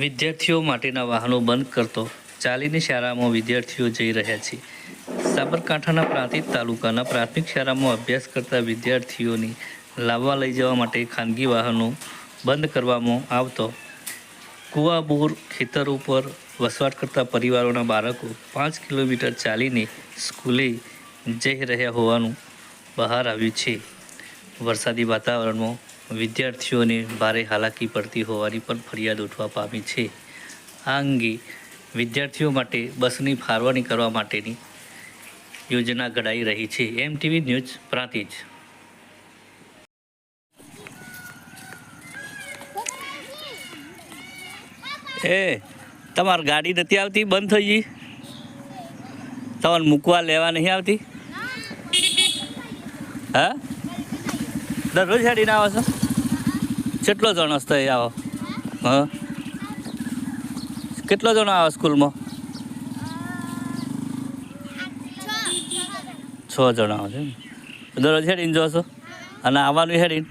વિદ્યાર્થીઓ માટેના વાહનો બંધ કરતો ચાલીની શાળામાં વિદ્યાર્થીઓ જઈ રહ્યા છે. સાબરકાંઠાના પ્રાંતિજ તાલુકાના પ્રાથમિક શાળામાં અભ્યાસ કરતા વિદ્યાર્થીઓની લાવવા લઈ જવા માટે ખાનગી વાહનો બંધ કરવામાં આવતો. કુવાબોર ખેતર ઉપર વસવાટ કરતા પરિવારોના બાળકો પાંચ કિલોમીટર ચાલીને સ્કૂલે જઈ રહ્યા હોવાનું બહાર આવ્યું છે. વરસાદી વાતાવરણમાં વિદ્યાર્થીઓને ભારે હાલાકી પડતી હોવાની પણ ફરિયાદ ઉઠવા પામી છે. આ અંગે વિદ્યાર્થીઓ માટે બસની ફાળવણી કરવા માટેની યોજના ઘડાઈ રહી છે. એમ ટીવી ન્યૂઝ પ્રાંતિજ. એ તમારી ગાડી નથી આવતી? બંધ થઈ ગઈ? તમને મૂકવા લેવા નહીં આવતી? હા? દરરોજ હેડીને આવો છો કેટલો જણો થઈ આવો? હા? કેટલો જણો આવો સ્કૂલમાં? છ. જણા આવો છો? દરરોજ હેડીને જોશો? અને આવવાનું હેડીને?